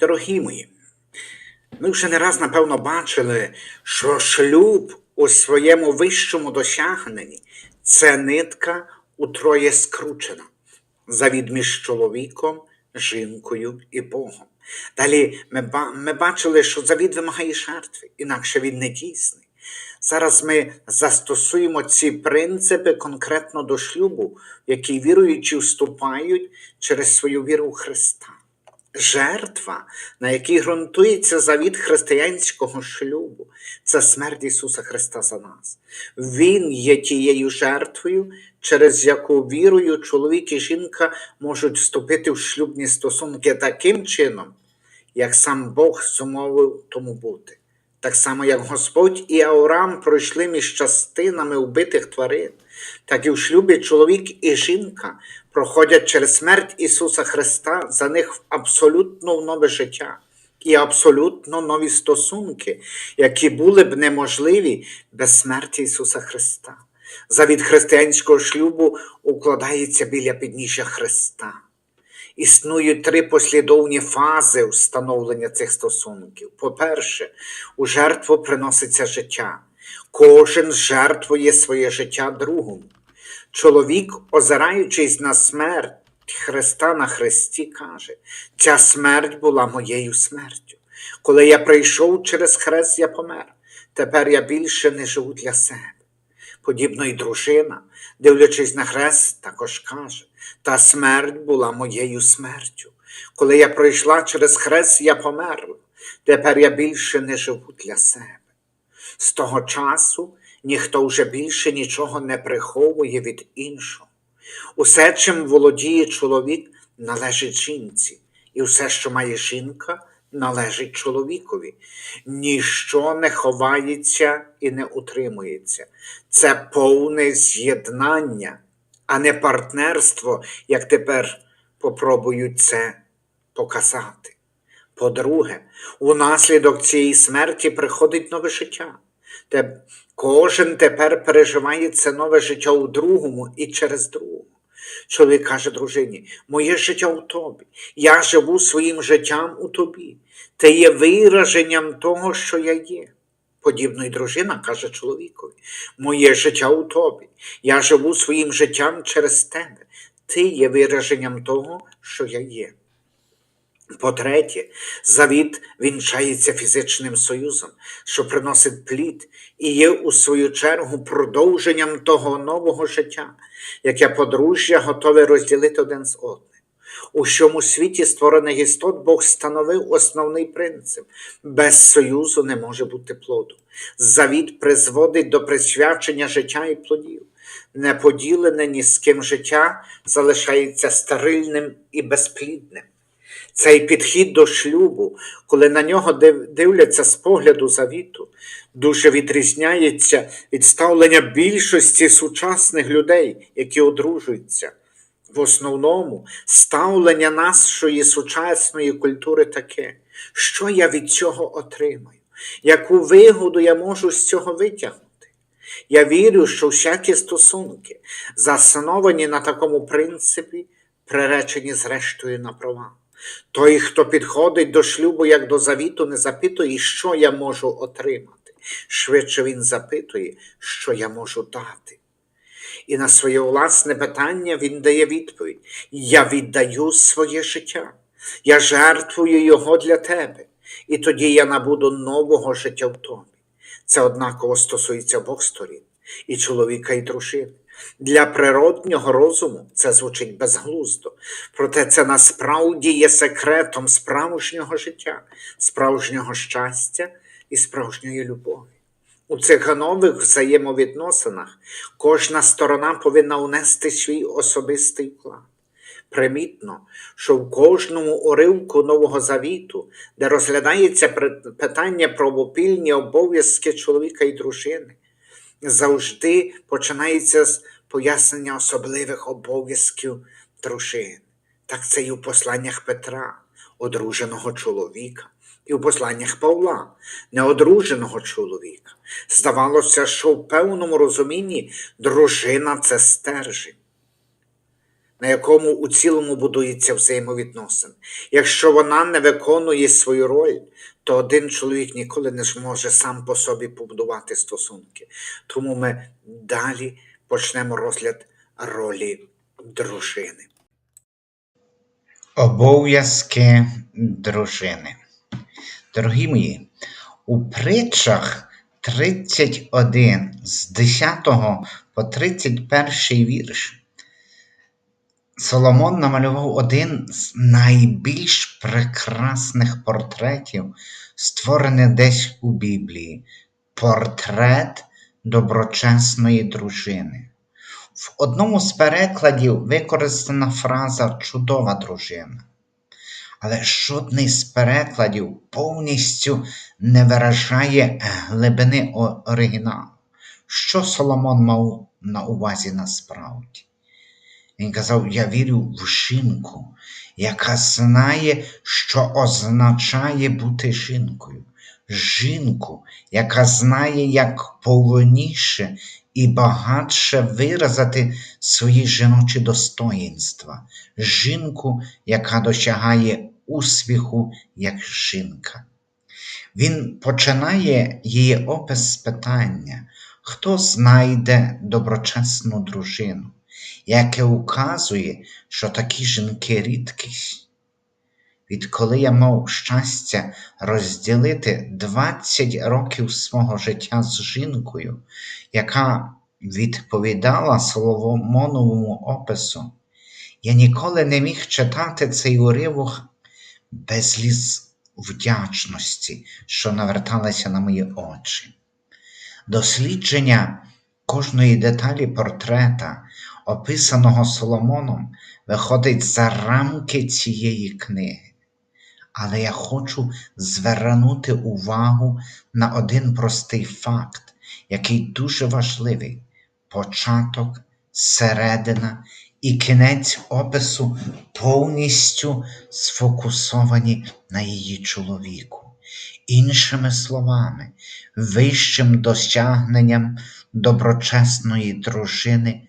Дорогі мої, ми вже не раз, напевно, бачили, що шлюб у своєму вищому досягненні це нитка утроє скручена. Завід між чоловіком, жінкою і Богом. Далі ми, ми бачили, що завід вимагає жертви, інакше він не дійсний. Зараз ми застосуємо ці принципи конкретно до шлюбу, в який віруючі вступають через свою віру в Христа. Жертва, на якій ґрунтується завіт християнського шлюбу, це смерть Ісуса Христа за нас. Він є тією жертвою, через яку вірою чоловік і жінка можуть вступити в шлюбні стосунки таким чином, як сам Бог зумовив тому бути. Так само, як Господь і Авраам пройшли між частинами вбитих тварин, так і в шлюбі чоловік і жінка проходять через смерть Ісуса Христа за них в абсолютно нове життя і абсолютно нові стосунки, які були б неможливі без смерті Ісуса Христа. Завід християнського шлюбу укладається біля підніжжя Христа. Існують три послідовні фази встановлення цих стосунків. По-перше, у жертву приноситься життя. Кожен жертвує своє життя другому. Чоловік, озираючись на смерть Христа на Христі, каже: ця смерть була моєю смертю. Коли я прийшов через хрест, я помер. Тепер я більше не живу для себе. Подібно і дружина, дивлячись на хрест, також каже, та смерть була моєю смертю. Коли я пройшла через хрест, я померла. Тепер я більше не живу для себе. З того часу ніхто вже більше нічого не приховує від іншого. Усе, чим володіє чоловік, належить жінці, і все, що має жінка, належить чоловікові. Ніщо не ховається і не утримується. Це повне з'єднання, а не партнерство, як тепер попробують це показати. По-друге, унаслідок цієї смерті приходить нове життя. Те, кожен тепер переживає це нове життя у другому і через другого. Чоловік каже дружині: Моє життя у тобі, я живу своїм життям у тобі. Ти є вираженням того, що я є. Подібно й дружина каже чоловікові: Моє життя у тобі, я живу своїм життям через тебе. Ти є вираженням того, що я є. По-третє, завіт вінчається фізичним союзом, що приносить плід і є у свою чергу продовженням того нового життя, яке подружжя готове розділити один з одним. У всьому світі створених істот Бог становив основний принцип: без союзу не може бути плоду. Завіт призводить до присвячення життя і плодів. Неподілене ні з ким життя залишається стерильним і безплідним. Цей підхід до шлюбу, коли на нього дивляться з погляду завіту, дуже відрізняється від ставлення більшості сучасних людей, які одружуються. В основному ставлення нашої сучасної культури таке, що я від цього отримаю, яку вигоду я можу з цього витягнути. Я вірю, що всякі стосунки, засновані на такому принципі, приречені зрештою на провал. Той, хто підходить до шлюбу як до завіту, не запитує, що я можу отримати. Швидше він запитує, що я можу дати. І на своє власне питання він дає відповідь: Я віддаю своє життя, я жертвую його для тебе, і тоді я набуду нового життя в тобі. Це однаково стосується обох сторін, і чоловіка, і дружини. Для природнього розуму це звучить безглуздо, проте це насправді є секретом справжнього життя, справжнього щастя і справжньої любові. У цих нових взаємовідносинах кожна сторона повинна унести свій особистий вклад. Примітно, що в кожному уривку Нового Завіту, де розглядається питання про обопільні обов'язки чоловіка і дружини, завжди починається з пояснення особливих обов'язків дружин. Так це і у посланнях Петра, одруженого чоловіка, і у посланнях Павла, неодруженого чоловіка. Здавалося, що в певному розумінні дружина це стержень. На якому у цілому будується взаємовідносин. Якщо вона не виконує свою роль, то один чоловік ніколи не зможе сам по собі побудувати стосунки. Тому ми далі почнемо розгляд ролі дружини. Обов'язки дружини. Дорогі мої, у притчах 31 з 10 по 31 вірш Соломон намалював один з найбільш прекрасних портретів, створений десь у Біблії портрет доброчесної дружини. В одному з перекладів використана фраза чудова дружина. Але жодний з перекладів повністю не виражає глибини оригіналу. Що Соломон мав на увазі насправді? Він казав: Я вірю в жінку, яка знає, що означає бути жінкою. Жінку, яка знає, як повніше і багатше виразити свої жіночі достоїнства, жінку, яка досягає успіху як жінка. Він починає її опис з питання, хто знайде доброчесну дружину, яке указує, що такі жінки рідкість. Відколи я мав щастя розділити 20 років свого життя з жінкою, яка відповідала Соломоновому опису, я ніколи не міг читати цей уривок без сліз вдячності, що наверталися на мої очі. Дослідження кожної деталі портрета, описаного Соломоном, виходить за рамки цієї книги. Але я хочу звернути увагу на один простий факт, який дуже важливий: початок, середина і кінець опису повністю сфокусовані на її чоловіку. Іншими словами, вищим досягненням доброчесної дружини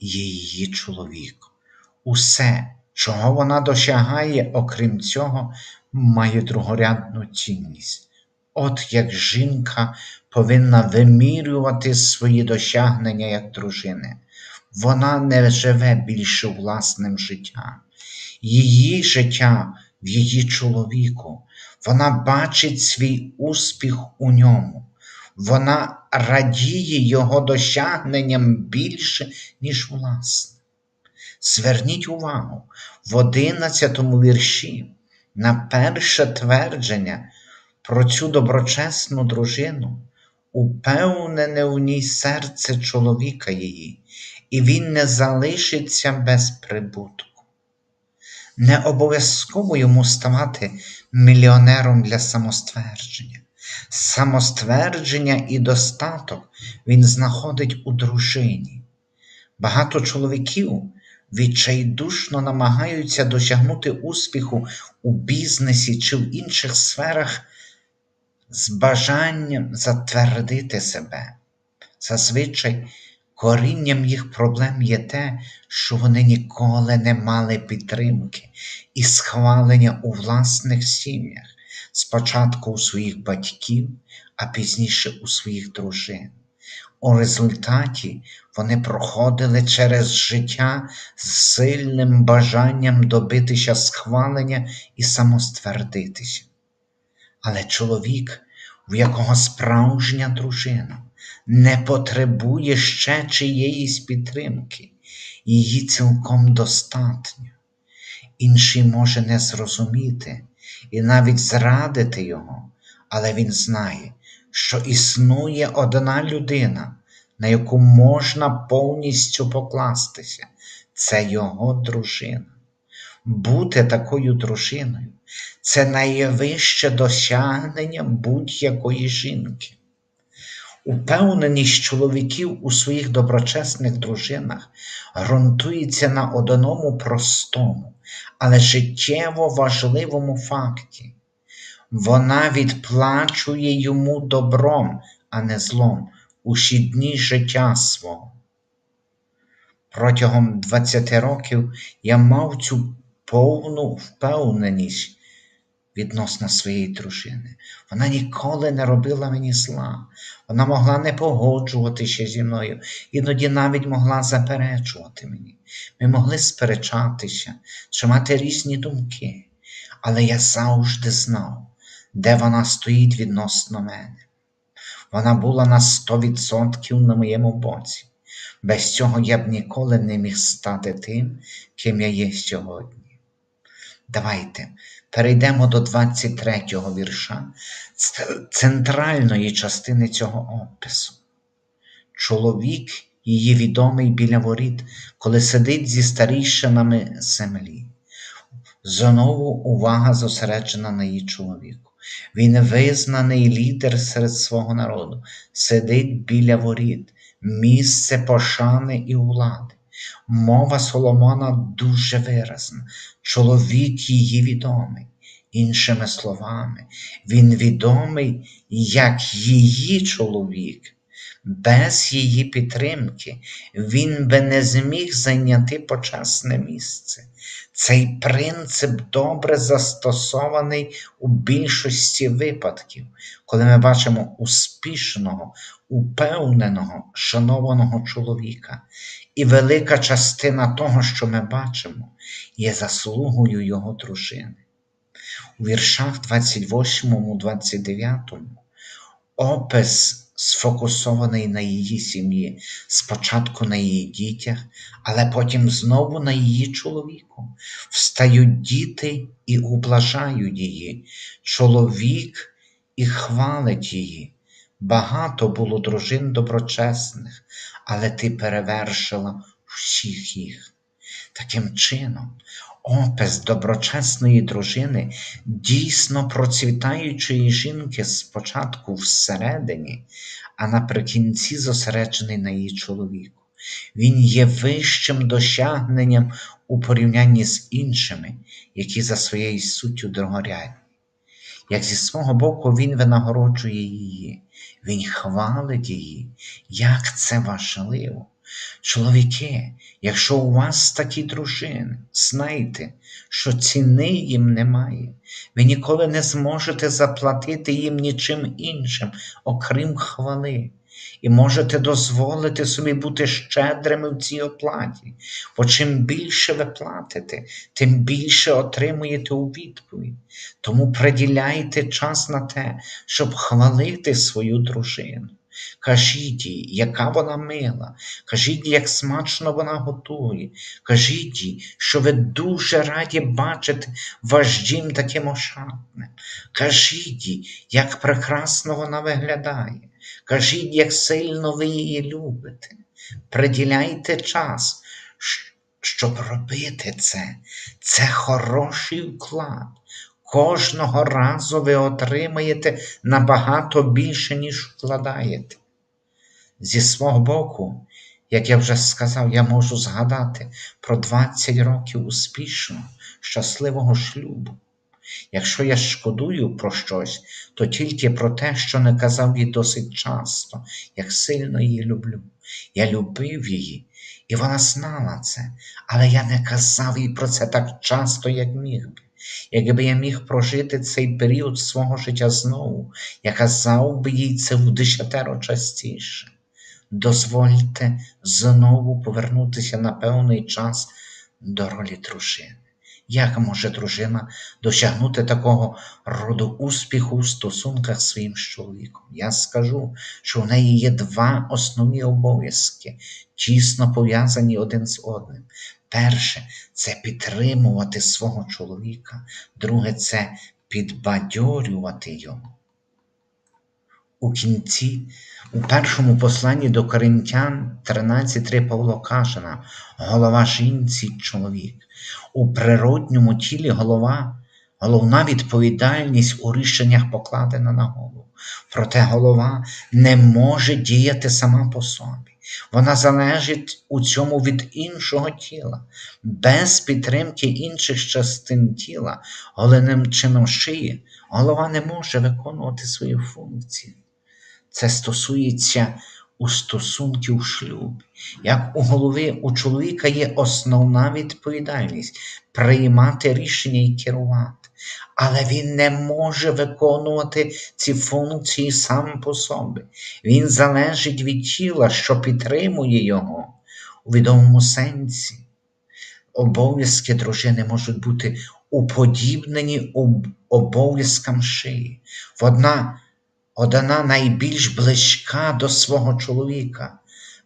є її чоловік. Усе, чого вона досягає, окрім цього, має другорядну цінність. От як жінка повинна вимірювати свої досягнення як дружини. Вона не живе більше власним життям. Її життя в її чоловіку. Вона бачить свій успіх у ньому. Вона радіє його досягненням більше, ніж власне. Зверніть увагу, в одинадцятому вірші на перше твердження про цю доброчесну дружину, упевнене у ній серце чоловіка її, і він не залишиться без прибутку. Не обов'язково йому ставати мільйонером для самоствердження. Самоствердження і достаток він знаходить у дружині. Багато чоловіків відчайдушно намагаються досягнути успіху у бізнесі чи в інших сферах з бажанням затвердити себе. Зазвичай корінням їх проблем є те, що вони ніколи не мали підтримки і схвалення у власних сім'ях, спочатку у своїх батьків, а пізніше у своїх дружин. У результаті вони проходили через життя з сильним бажанням добитися схвалення і самоствердитися. Але чоловік, в якого справжня дружина, не потребує ще чиєїсь підтримки, її цілком достатньо. Інший може не зрозуміти і навіть зрадити його, але він знає, що існує одна людина, на яку можна повністю покластися, це його дружина. Бути такою дружиною це найвище досягнення будь-якої жінки. Упевненість чоловіків у своїх доброчесних дружинах ґрунтується на одному простому, але життєво важливому факті. Вона відплачує йому добром, а не злом, усі дні життя свого. Протягом 20 років я мав цю повну впевненість відносно своєї дружини. Вона ніколи не робила мені зла. Вона могла не погоджуватися зі мною, іноді навіть могла заперечувати мені. Ми могли сперечатися чи мати різні думки, але я завжди знав, де вона стоїть відносно мене. Вона була на 100% на моєму боці. Без цього я б ніколи не міг стати тим, ким я є сьогодні. Давайте перейдемо до 23-го вірша центральної частини цього опису. Чоловік її відомий біля воріт, коли сидить зі старійшинами землі. Знову увага зосереджена на її чоловіку. Він визнаний лідер серед свого народу, сидить біля воріт, місце пошани і влади. Мова Соломона дуже виразна. Чоловік її відомий. Іншими словами, він відомий як її чоловік. Без її підтримки він би не зміг зайняти почесне місце. Цей принцип добре застосований у більшості випадків, коли ми бачимо успішного, упевненого, шанованого чоловіка. І велика частина того, що ми бачимо, є заслугою його дружини. У віршах 28, 29 опис сфокусований на її сім'ї, спочатку на її дітях, але потім знову на її чоловіку. Встають діти і ублажають її, чоловік і хвалить її. Багато було дружин доброчесних, але ти перевершила всіх їх. Таким чином, опис доброчесної дружини, дійсно процвітаючої жінки спочатку всередині, а наприкінці зосереджений на її чоловіку. Він є вищим досягненням у порівнянні з іншими, які за своєю суттю дорогорядні. Як зі свого боку він винагороджує її, він хвалить її, як це важливо. Чоловіки, якщо у вас такі дружини, знайте, що ціни їм немає. Ви ніколи не зможете заплатити їм нічим іншим, окрім хвали, і можете дозволити собі бути щедрими в цій оплаті, бо чим більше ви платите, тим більше отримуєте у відповідь. Тому приділяйте час на те, щоб хвалити свою дружину. Кажіть їй, яка вона мила, кажіть, як смачно вона готує, кажіть їй, що ви дуже раді бачити ваш дім таким ошатним. Кажіть їй, як прекрасно вона виглядає, кажіть, як сильно ви її любите. Приділяйте час, щоб робити це. Це хороший вклад. Кожного разу ви отримаєте набагато більше, ніж вкладаєте. Зі свого боку, як я вже сказав, я можу згадати про 20 років успішного, щасливого шлюбу. Якщо я шкодую про щось, то тільки про те, що не казав їй досить часто, як сильно її люблю. Я любив її, і вона знала це, але я не казав їй про це так часто, як міг би. Якби я міг прожити цей період свого життя знову, я казав би їй це в десятеро частіше. Дозвольте знову повернутися на певний час до ролі дружини. Як може дружина досягнути такого роду успіху в стосунках своїм чоловіком? Я скажу, що в неї є два основні обов'язки, тісно пов'язані один з одним. Перше це підтримувати свого чоловіка, друге це підбадьорювати його. У кінці, у першому посланні до Коринтян 13.3 Павло каже голова жінці чоловік. У природньому тілі голова, головна відповідальність у рішеннях покладена на голову. Проте голова не може діяти сама по собі. Вона залежить у цьому від іншого тіла. Без підтримки інших частин тіла, головним чином шиї, голова не може виконувати свою функцію. Це стосується у стосунки у шлюбі. Як у голови у чоловіка є основна відповідальність приймати рішення і керувати. Але він не може виконувати ці функції сам по собі. Він залежить від тіла, що підтримує його у відомому сенсі. Обов'язки дружини можуть бути уподібнені об- обов'язкам шиї. Вона, одна найбільш близька до свого чоловіка,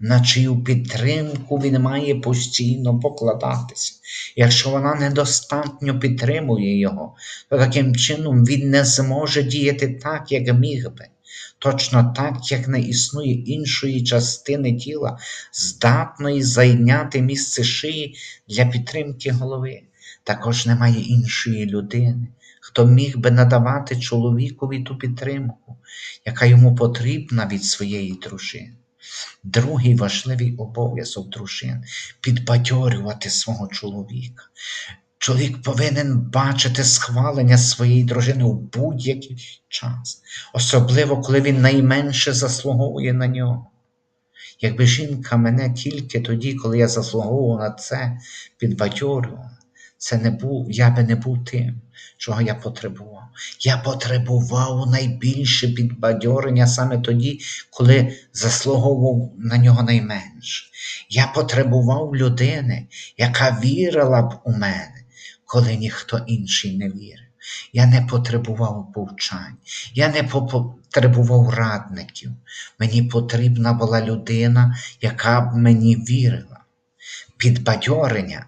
на чию підтримку він має постійно покладатися. Якщо вона недостатньо підтримує його, то таким чином він не зможе діяти так, як міг би. Точно так, як не існує іншої частини тіла, здатної зайняти місце шиї для підтримки голови. Також немає іншої людини, хто міг би надавати чоловікові ту підтримку, яка йому потрібна від своєї дружини. Другий важливий обов'язок дружин підбадьорювати свого чоловіка. Чоловік повинен бачити схвалення своєї дружини у будь-який час, особливо коли він найменше заслуговує на нього. Якби жінка мене тільки тоді, коли я заслуговував на це, підбадьорювала, це не був, я би не був тим, чого я потребував. Я потребував найбільше підбадьорення саме тоді, коли заслуговував на нього найменше. Я потребував людини, яка вірила б у мене, коли ніхто інший не вірив. Я не потребував повчань, я не потребував радників. Мені потрібна була людина, яка б мені вірила. Підбадьорення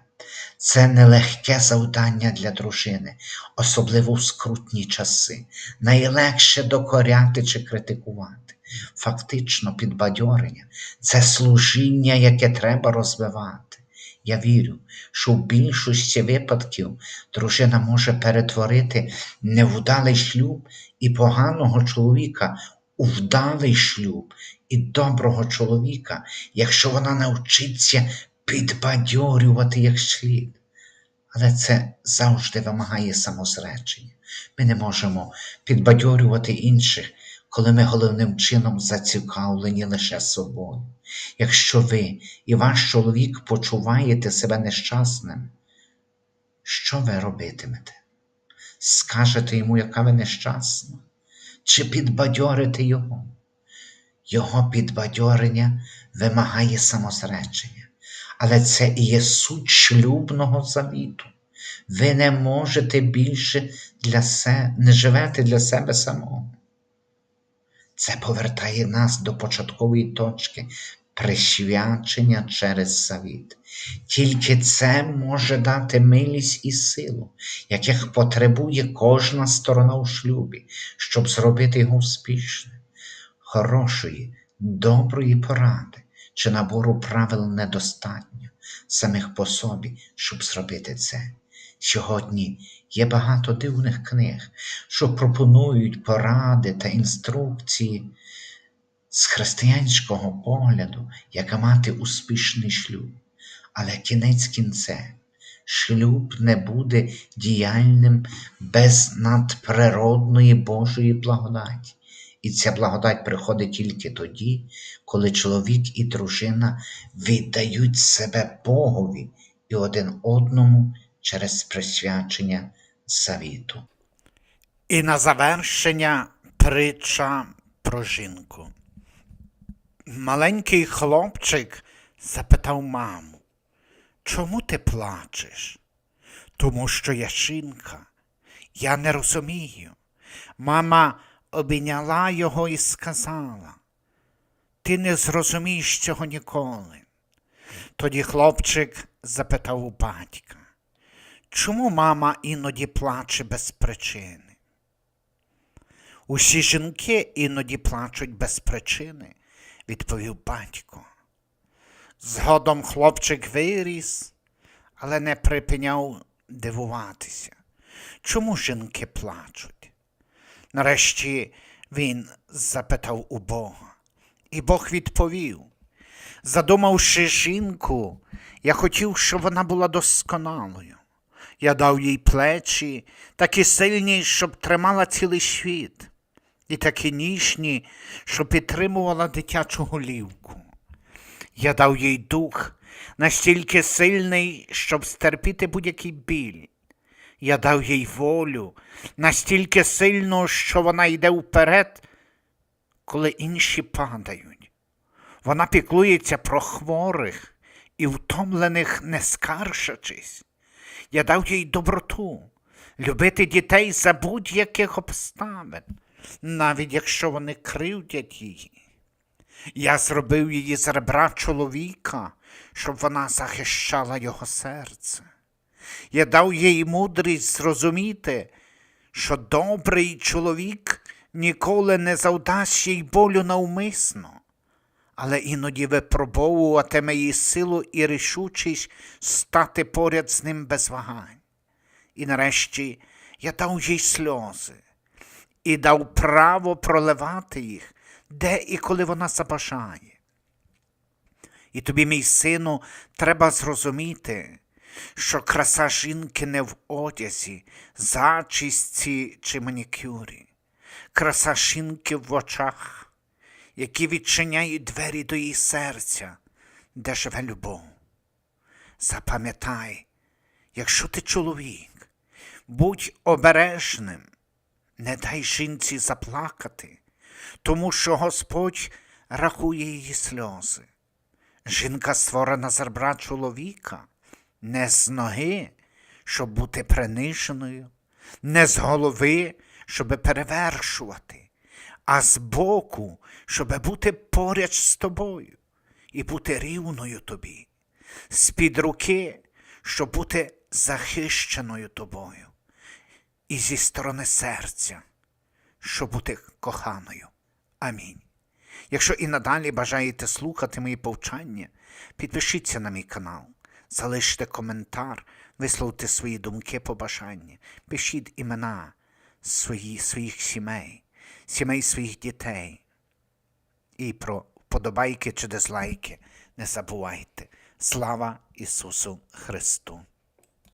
це нелегке завдання для дружини, особливо в скрутні часи. Найлегше докоряти чи критикувати. Фактично, підбадьорення це служіння, яке треба розвивати. Я вірю, що в більшості випадків дружина може перетворити невдалий шлюб і поганого чоловіка у вдалий шлюб і доброго чоловіка, якщо вона навчиться підбадьорювати як слід. Але це завжди вимагає самозречення. Ми не можемо підбадьорювати інших, коли ми головним чином зацікавлені лише собою. Якщо ви і ваш чоловік почуваєте себе нещасним, що ви робитимете? Скажете йому, яка ви нещасна, чи підбадьорите його? Його підбадьорення вимагає самозречення, але це і є суть шлюбного завіту. Ви не можете більше для себе, не живете для себе самого. Це повертає нас до початкової точки присвячення через завіт. Тільки це може дати милість і силу, яких потребує кожна сторона у шлюбі, щоб зробити його успішним. Хорошої, доброї поради чи набору правил недостатньо самих по собі, щоб зробити це. Сьогодні є багато дивних книг, що пропонують поради та інструкції з християнського погляду, як мати успішний шлюб. Але кінець кінце, шлюб не буде діяльним без надприродної Божої благодаті. І ця благодать приходить тільки тоді, коли чоловік і дружина віддають себе Богові і один одному через присвячення завіту. І на завершення притча про жінку. Маленький хлопчик запитав маму, чому ти плачеш? Тому що я жінка. Я не розумію. Мама обійняла його і сказала, ти не зрозумієш цього ніколи. Тоді хлопчик запитав у батька, чому мама іноді плаче без причини? Усі жінки іноді плачуть без причини, відповів батько. Згодом хлопчик виріс, але не припиняв дивуватися. Чому жінки плачуть? Нарешті він запитав у Бога, і Бог відповів. Задумавши жінку, я хотів, щоб вона була досконалою. Я дав їй плечі, такі сильні, щоб тримала цілий світ. і такі ніжні, що підтримувала дитячу голівку. Я дав їй дух настільки сильний, щоб стерпіти будь-який біль. Я дав їй волю настільки сильну, що вона йде вперед, коли інші падають. Вона піклується про хворих і втомлених не скаржачись. Я дав їй доброту, любити дітей за будь-яких обставин, навіть якщо вони кривдять її. Я зробив її з ребра чоловіка, щоб вона захищала його серце. Я дав їй мудрість зрозуміти, що добрий чоловік ніколи не завдасть їй болю навмисно, але іноді випробовуватиме її силу і рішучість стати поряд з ним без вагань. І нарешті я дав їй сльози і дав право проливати їх, де і коли вона забажає. І тобі, мій сину, треба зрозуміти, що краса жінки не в одязі, зачісті чи манікюрі. Краса жінки в очах, які відчиняють двері до її серця, де живе любов. Запам'ятай, якщо ти чоловік, будь обережним, не дай жінці заплакати, тому що Господь рахує її сльози. Жінка створена з ребра чоловіка, не з ноги, щоб бути приниженою, не з голови, щоб перевершувати, а з боку, щоб бути поряд з тобою і бути рівною тобі, з-під руки, щоб бути захищеною тобою, і зі сторони серця, щоб бути коханою. Амінь. Якщо і надалі бажаєте слухати мої повчання, підпишіться на мій канал, залиште коментар, висловте свої думки побажання, пишіть імена свої, своїх сімей, сімей своїх дітей. І про вподобайки чи дизлайки не забувайте. Слава Ісусу Христу!